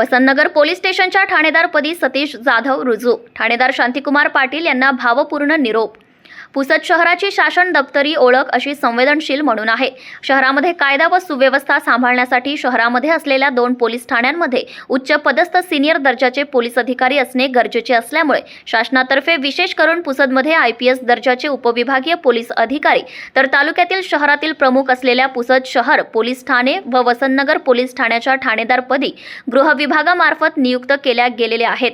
Vasantnagar police स्टेशनच्या ठाणेदारपदी सतीश जाधव रुजू. ठाणेदार शांतिकुमार पाटील यांना भावपूर्ण निरोप. पुसद शहराची शासन दप्तरी ओळख अशी संवेदनशील म्हणून आहे. शहरामध्ये कायदा व सुव्यवस्था सांभाळण्यासाठी शहरामध्ये असलेल्या दोन पोलीस ठाण्यांमध्ये उच्च पदस्थ सिनियर दर्जाचे पोलीस अधिकारी असणे गरजेचे असल्यामुळे शासनातर्फे विशेष करून पुसदमध्ये आय पी एस दर्जाचे उपविभागीय पोलीस अधिकारी तर तालुक्यातील शहरातील प्रमुख असलेल्या पुसद शहर पोलीस ठाणे व वसंतनगर पोलीस ठाण्याच्या ठाणेदारपदी गृह विभागामार्फत नियुक्त केल्या गेलेल्या आहेत.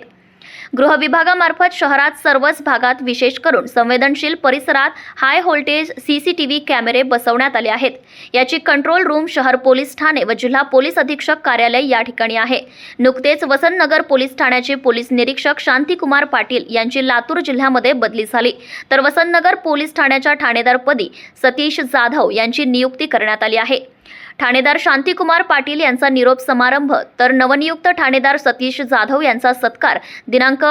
गृह विभागामार्फत शहरात सर्वच भागात विशेष करून संवेदनशील परिसरात हाय व्होल्टेज सीसीटीव्ही कॅमेरे बसवण्यात आले आहेत. याची कंट्रोल रूम शहर पोलीस ठाणे व जिल्हा पोलीस अधीक्षक कार्यालय या ठिकाणी आहे. नुकतेच वसंतनगर पोलीस ठाण्याचे पोलीस निरीक्षक शांतिकुमार पाटील यांची लातूर जिल्ह्यामध्ये बदली झाली. तर वसंतनगर पोलीस ठाण्याच्या ठाणेदारपदी सतीश जाधव यांची नियुक्ती करण्यात आली आहे. ठाणेदार शांतिकुमार पाटील यांचा निरोप समारंभ तर नवनियुक्त ठाणेदार सतीश जाधव यांचा सत्कार दिनांक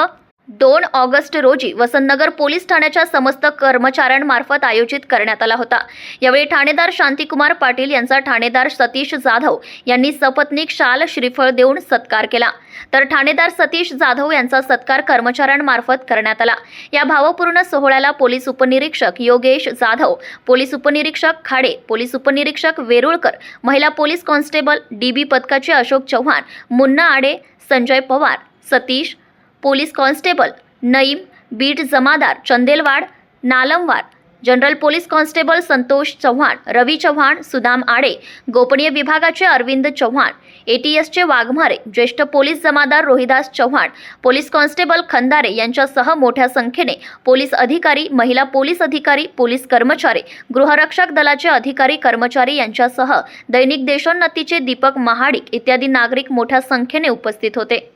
दोन ऑगस्ट रोजी वसंतनगर पोलीस ठाण्याच्या समस्त कर्मचाऱ्यांमार्फत आयोजित करण्यात आला होता. यावेळी ठाणेदार शांतिकुमार पाटील यांचा ठाणेदार सतीश जाधव यांनी सपत्नीक शाल श्रीफळ देऊन सत्कार केला. तर ठाणेदार सतीश जाधव यांचा सत्कार कर्मचाऱ्यांमार्फत करण्यात आला. या भावपूर्ण सोहळ्याला पोलीस उपनिरीक्षक योगेश जाधव पोलीस उपनिरीक्षक खाडे पोलीस उपनिरीक्षक वेरुळकर महिला पोलीस कॉन्स्टेबल डी बी पथकाचे Ashok Chavan Munna Aade Sanjay Pawar Satish police constable Naeem beat जमादार Chandelwad Nalamwar general police constable Santosh Chavan Ravi Chavan Sudam Aade गोपनीय विभागाचे अरविंद चव्हाण एटीएसचे वाघमारे ज्येष्ठ पोलीस जमादार रोहिदास चव्हाण पोलीस कॉन्स्टेबल खंदारे यांच्यासह मोठ्या संख्येने पोलीस अधिकारी महिला पोलीस अधिकारी पोलीस कर्मचारी गृहरक्षक दलाचे अधिकारी कर्मचारी यांच्यासह दैनिक देशोन्नतीचे दीपक महाडिक इत्यादी नागरिक मोठ्या संख्येने उपस्थित होते.